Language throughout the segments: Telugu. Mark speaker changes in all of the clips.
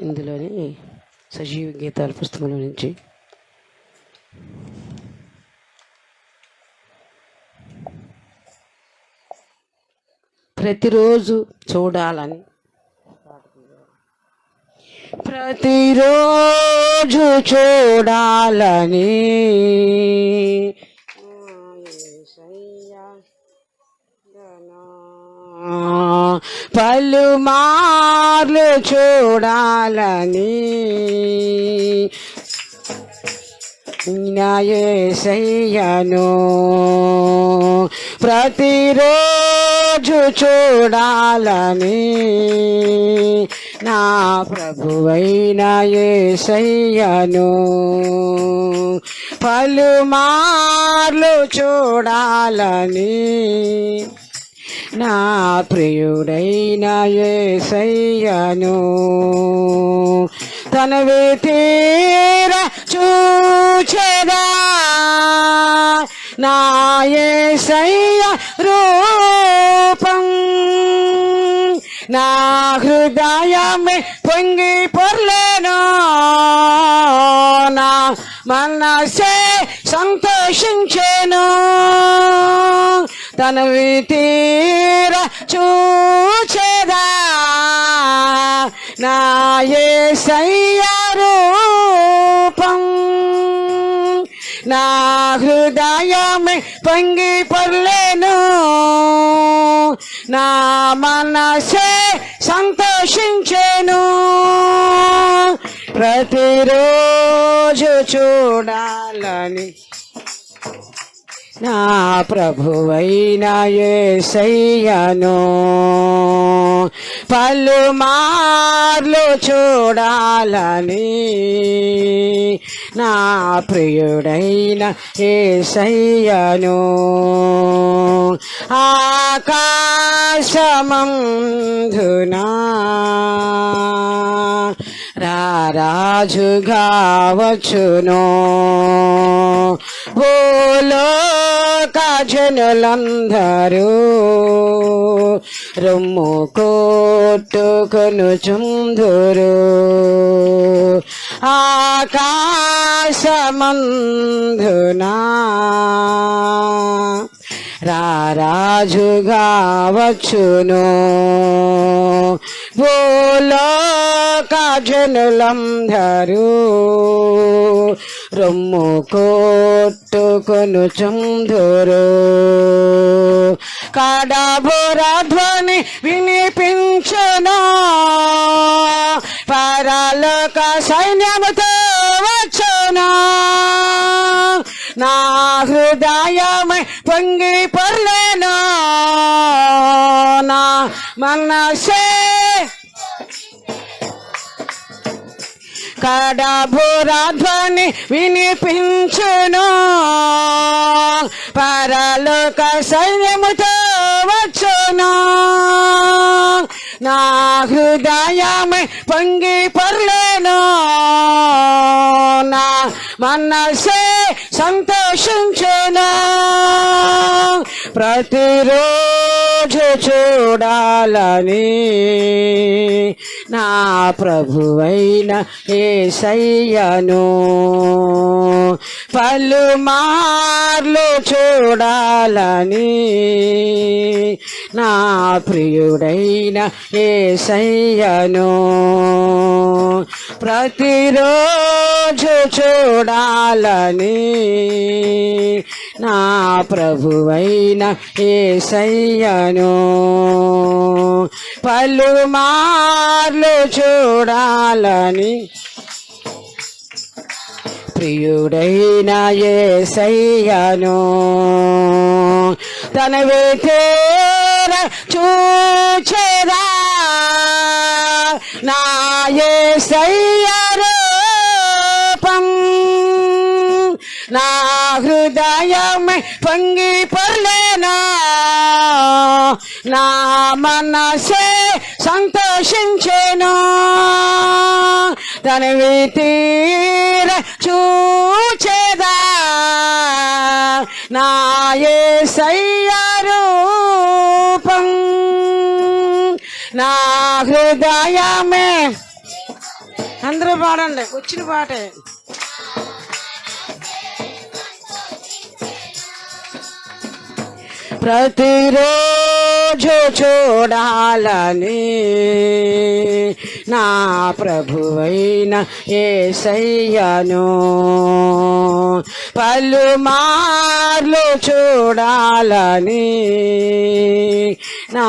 Speaker 1: ఇందులోని సజీవ గీతాల పుస్తకంలో నుంచి ప్రతిరోజు చూడాలని ప్రతిరోజు చూడాలని పలుమార్లు చూడాలని. నాయసయ్యను ప్రతిరోజు చూడాలని. నా ప్రభువైన యేసయ్యను పలుమార్లు చూడాలని. నా ప్రియుడైన ఏసయ్యను. తన తీర చూచెదా? నా ఏసయ్య రూపం. నా హృదయమే పొంగి పొర్లేను? నా మనసే సంతోషించేను? తను తీర చూచేదా? నా యేసయ్య రూపం. నా హృదయమే పొంగి పొర్లేను. నా మనసే సంతోషించేను. ప్రతిరోజు చూడాలని. నా ప్రభువైన యేసయ్యను పలుమార్లు చూడాలని నా ప్రియుడైన యేసయ్యను ఆకాశమంధునా రారాజుగా వచ్చును భూలో జనులందరూ రొమ్ము కొట్టుకొను చుందురు ఆకాశమందునా రారాజుగా వచ్చును. భూలోక జనులందరూ రొమ్ము కొట్టుకొను చుందురు. కడబుర ధ్వని వినిపించును? పరలోక సైన్యముతో వచ్చును? నా హృదయమై పొంగి పొర్లేను? నా మనసే కడబురాధ్వని వినిపించును. పరలోక సైన్యముతో వచ్చును. నా హృదయమే పొంగి పర్లేను. నా మనసే సంతోషించును. ప్రతిరోజు చూడాలని నా ప్రభువైన ఏసయ్యను. పలుమార్లు చూడాలని నా ప్రియుడైన ఏసయ్యను. ప్రతిరోజు చూడాలని నా ప్రభువైన ఏసయ్యను. పలుమార్లు చూడాలని ప్రియుడైన యేసయ్యను తన వేతేర చూచేరా నాయే యేసయ్య రూపం. నా హృదయమే పొంగి పొర్లేనా? నా మనసే సంతోషించేను? తన తీర చూచేదా? నా యేసయ్య నా హృదయమే. అందరూ పాడండి వచ్చిన పాటే. ప్రతిరోజు చూడాలని నా ప్రభువైన ఏసయ్యను. పలుమార్లు చూడాలని నా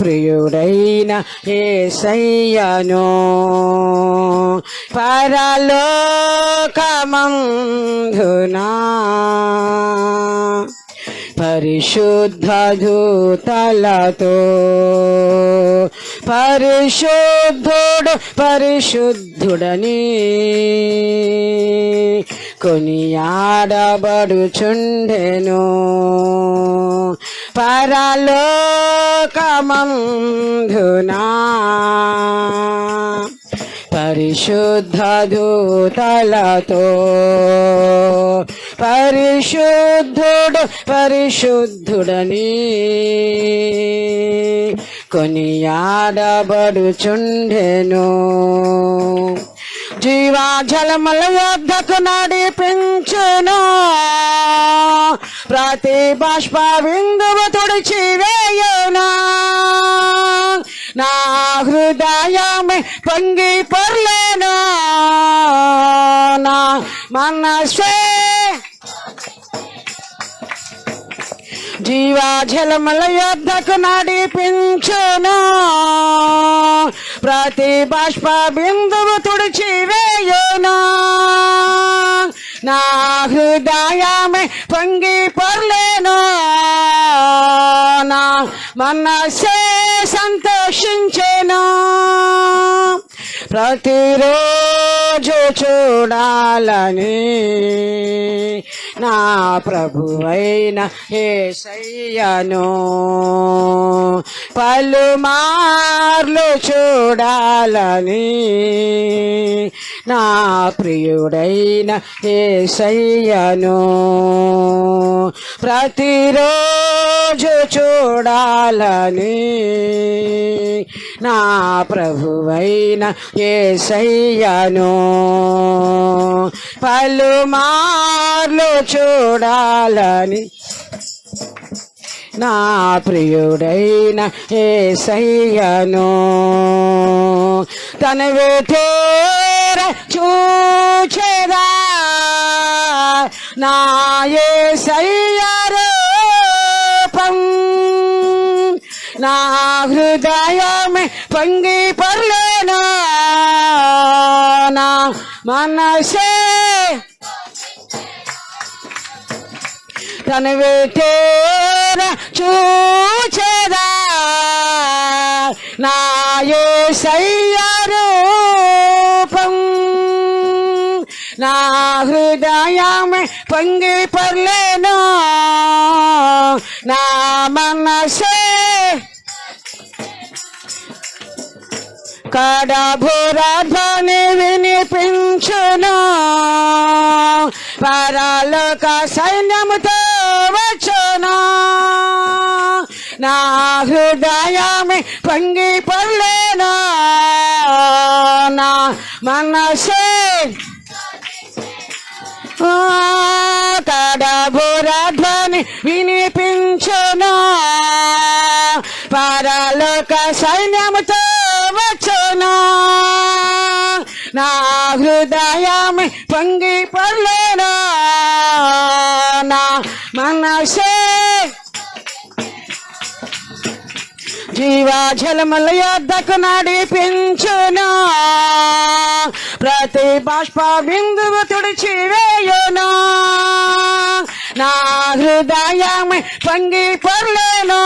Speaker 1: ప్రియుడైన ఏసయ్యను. పరలోకమందునా పరిశుద్ధ దూతలతో పరిశుద్ధుడు పరిశుద్ధుడని కొనియాడబడుచుండెను పరలోకమంధునా పరిశుద్ధ దూతలతో పరిశుద్ధుడు పరిశుద్ధుడని కొనియాడబడుచుండెను. జీవాజలమల యొద్దకు నడిపించును ప్రతి బాష్ప బిందువు తుడిచి వేయును నా హృదయమే పొంగి పొర్లేను. నా మనసు జీవాజలముల యొద్దకు నడిపించును. ప్రతి బాష్ప బిందువు తుడిచి వేయును నా హృదయమే పొంగి పొర్లేను. నా మనసే సంతోషించెను. ప్రతిరోజు చూడాలని నా ప్రభువైన ఏసయ్యను. పలుమార్లు చూడాలని నా ప్రియుడైన ఏసయ్యను. ప్రతిరోజు చూడాలని నా ప్రభువైన ఏసయ్యను. పలుమార్లు చూడాలని నా ప్రియుడైన ఏసయ్యను. తన వేటేర చూచేదా నా ఏసయ్యరూపం నా హృదయమే పొంగి పర్లేనా? నా మనసే తను వేటేర చూచేదా? నా రూపం. నా హృదయమే పొంగి పర్లేనా? నా మనసే కడభురధ్వని వినిపించును. పరాలోక సైన్యముతో వచ్చును. నా హృదయమే పొంగి పర్లేను నా మనసే కడభురధ్వని వినిపించును. పరలోక సైన్యముతో హృదయమే పొంగి నా మనసే. జీవాజలముల యొద్దకు నడిపించును. ప్రతి బాష్ప బిందువు తుడిచివేయును. నా హృదయమే పొంగి పొర్లేను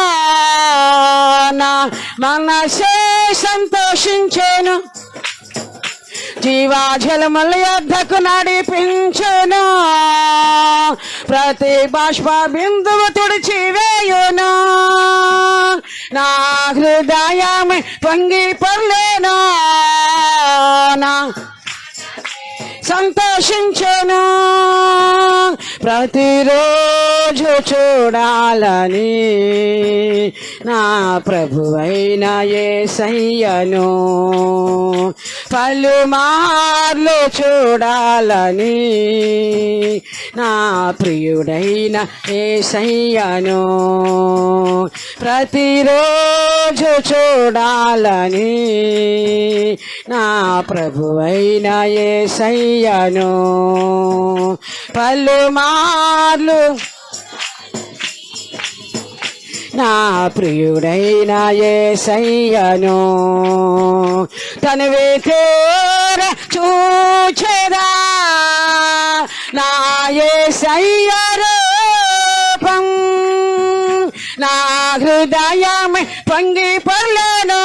Speaker 1: నా మనసే సంతోషించేను. జీవాజలముల యొద్దకు నడిపించును. ప్రతి బాష్ప బిందువు తుడిచి వేయును నా హృదయం పొంగి పొర్లేను. నా సంతోషించును. ప్రతిరోజు రోజు చూడాలని నా ప్రభువైన యేసయ్యను పలుమార్లు చూడాలని నా ప్రియుడైన సయ్యను ప్రతిరోజు చూడాలని నా ప్రభువైన యేసయ్యను పలుమార్లు నా ప్రియుడైన యేసయ్యను తన వేతేర చూచెదా. నా యేసయ్య రూపం నా హృదయం పొంగి పర్లేను.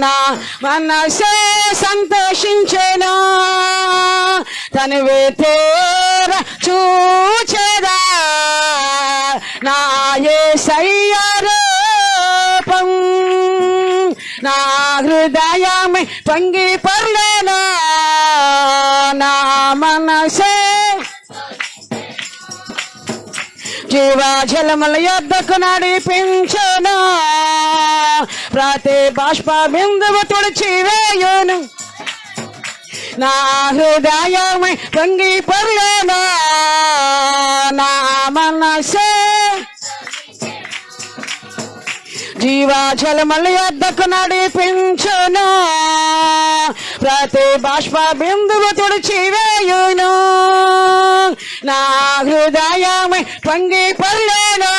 Speaker 1: నా మనసే సంతోషించెను. తన వేతేర హృదయమే హృదయం పొంగి పర్లేను నా మనసే జీవాజలముల యొద్దకు నడిపించును ప్రతి బాష్ప బిందువు తుడిచి వేయును నా హృదయమే పొంగి పర్లేను నా మనసే జీవాజలముల యొద్దకు నడిపించును. ప్రతి బాష్ప బిందువు తుడిచి వేయును నా హృదయమే పొంగి పల్లెను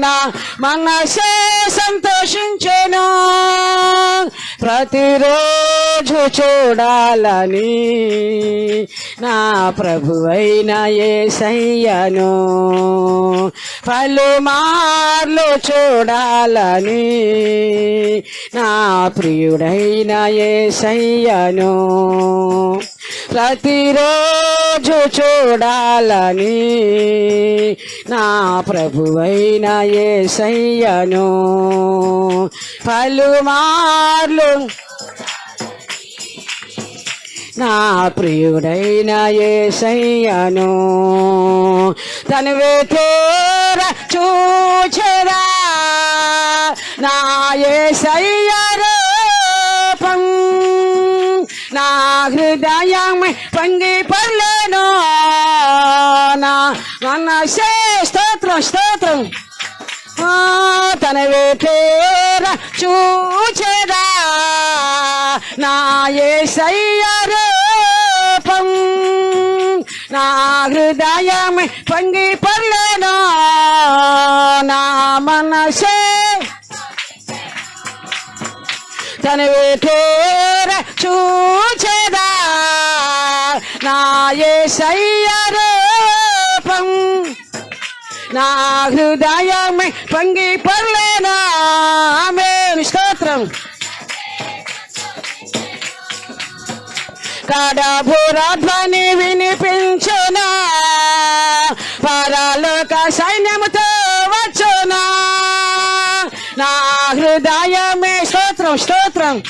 Speaker 1: నా మనసే సంతోషించెను. ప్రతిరోజు రోజు చూడాలని నా ప్రభువైన యేసయ్యను పలుమార్లు చూడాలని నా ప్రియుడైన యేసయ్యను ప్రతిరోజు చూడాలని నా ప్రభువైన యేసయ్యను పలుమార్లు నా ప్రియుడైన యేసయ్యను తను వేతేర చూచెరా. నా యేసయ్య రూపం నా హృదయం పంగి పర్లేను. నా మనసే స్తోత్రం స్తోత్రం. ఆ, తన వేటేర చూచెదా నా యేసయ్య నా హృదయం పొంగి నా మనసే. తన వేటేర చూచేదా? నా యేసయ్య రూపం. నా హృదయం పొంగి పర్లేనా. ఆమె స్తోత్రం. కడభురధ్వని వినిపించునా? పరలోక సైన్యముతో వచ్చునా? నా హృదయమే స్తోత్రం స్తోత్రం.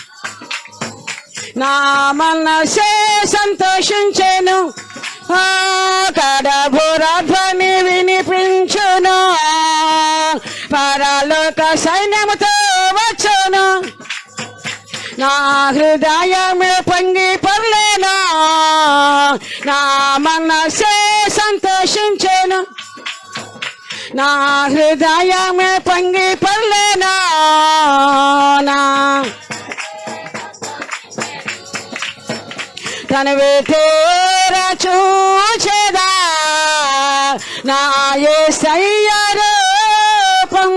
Speaker 1: నా మనసే సంతోషించెను. కడభురధ్వని వినిపించును? పరలోక సైన్యముతో వచ్చును? నా హృదయమే పొంగి నా మనసే సంతోషించేను. నా హృదయమే పొంగి పల్లెనా నా తన చూచేదా నా యేసయ్య రూపం?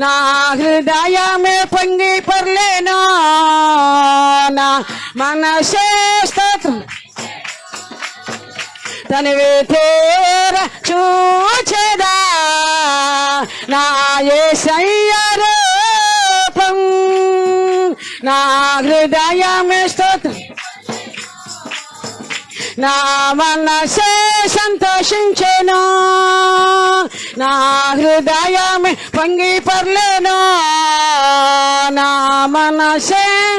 Speaker 1: నా హృదయమే పొంగి పర్లేనా నా మనసే తనివి వేటేర చూచెదా. నా యేసయ్య రూపం. నా హృదయమే స్తోత్రం. నా మనసే సంతోషించెను. నా హృదయమే పొంగి పర్లేను. నా మనసే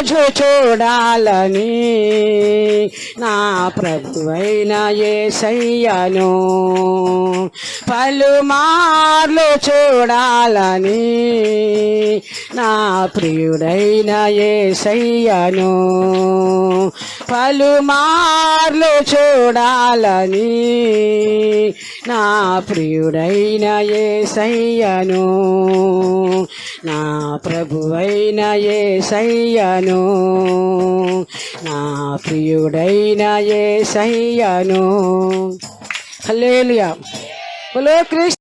Speaker 1: రోజు చూడాలని నా ప్రభువైన యేసయ్యను పలుమార్లు చూడాలని నా ప్రియుడైన సయ్యను పలుమార్లు చూడాలని నా ప్రియుడైన సయ్యను నా ప్రభువైన యేసయ్యను నా ప్రియుడైన యేసయ్యను హల్లెలూయా. హలో కృష్ణ